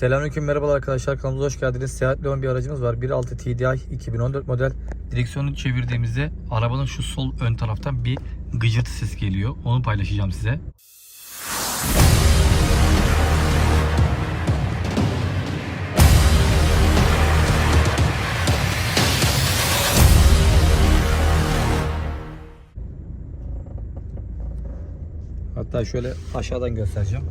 Selamünaleyküm merhabalar arkadaşlar kanalımıza hoş geldiniz. Seyahatli olan bir aracımız var. 1.6 TDI 2014 model. Direksiyonu çevirdiğimizde arabanın şu sol ön taraftan bir gıcırtı ses geliyor. Onu paylaşacağım size. Hatta şöyle aşağıdan göstereceğim.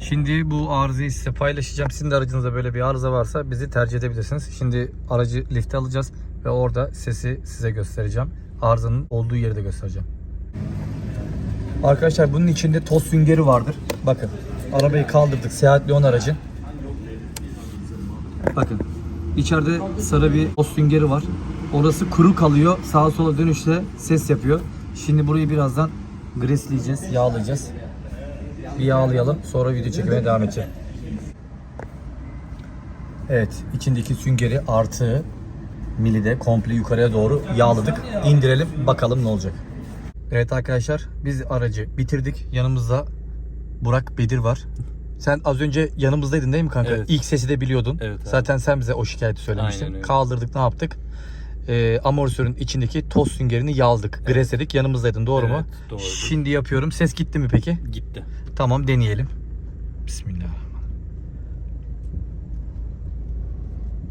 Şimdi bu arızayı size paylaşacağım. Sizin de aracınızda böyle bir arıza varsa bizi tercih edebilirsiniz. Şimdi aracı lifte alacağız ve orada sesi size göstereceğim. Arızanın olduğu yeri de göstereceğim. Arkadaşlar bunun içinde toz süngeri vardır. Bakın arabayı kaldırdık. Seyahat Leon aracı. Bakın içeride sarı bir toz süngeri var. Orası kuru kalıyor. Sağa sola dönüşte ses yapıyor. Şimdi burayı birazdan gresleyeceğiz, yağlayacağız. Bir yağlayalım. Sonra video çekmeye devam edeceğim. Evet. içindeki süngeri artı milide komple yukarıya doğru yağladık. İndirelim. Bakalım ne olacak. Evet arkadaşlar. Biz aracı bitirdik. Yanımızda Burak Bedir var. Sen az önce yanımızdaydın değil mi kanka? Evet. İlk sesi de biliyordun. Evet abi. Zaten sen bize o şikayeti söylemiştin. Aynen öyle. Kaldırdık ne yaptık? Ee, amortisörün içindeki toz süngerini yağladık. Gresledik. Yanımızdaydın doğru mu? Evet, doğru. Şimdi yapıyorum. Ses gitti mi peki? Gitti. Tamam deneyelim. Bismillahirrahmanirrahim.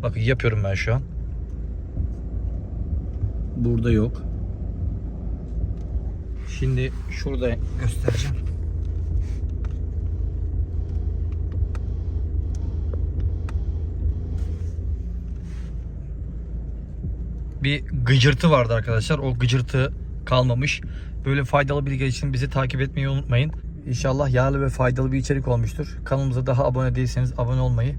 Bakın yapıyorum ben şu an. Burada yok. Şimdi şurada göstereceğim. Bir gıcırtı vardı arkadaşlar. O gıcırtı kalmamış. Böyle faydalı bilgiler için bizi takip etmeyi unutmayın. İnşallah yararlı ve faydalı bir içerik olmuştur. Kanalımıza daha abone değilseniz abone olmayı,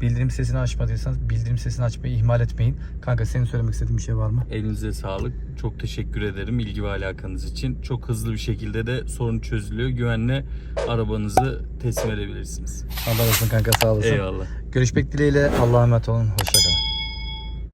bildirim sesini açmadıysanız bildirim sesini açmayı ihmal etmeyin. Kanka senin söylemek istediğin bir şey var mı? Elinize sağlık. Çok teşekkür ederim ilgi ve alakanız için. Çok hızlı bir şekilde de sorun çözülüyor. Güvenle arabanızı teslim edebilirsiniz. Allah olsun kanka sağ olasın. Eyvallah. Görüşmek dileğiyle. Allah'a emanet olun. Hoşçakalın.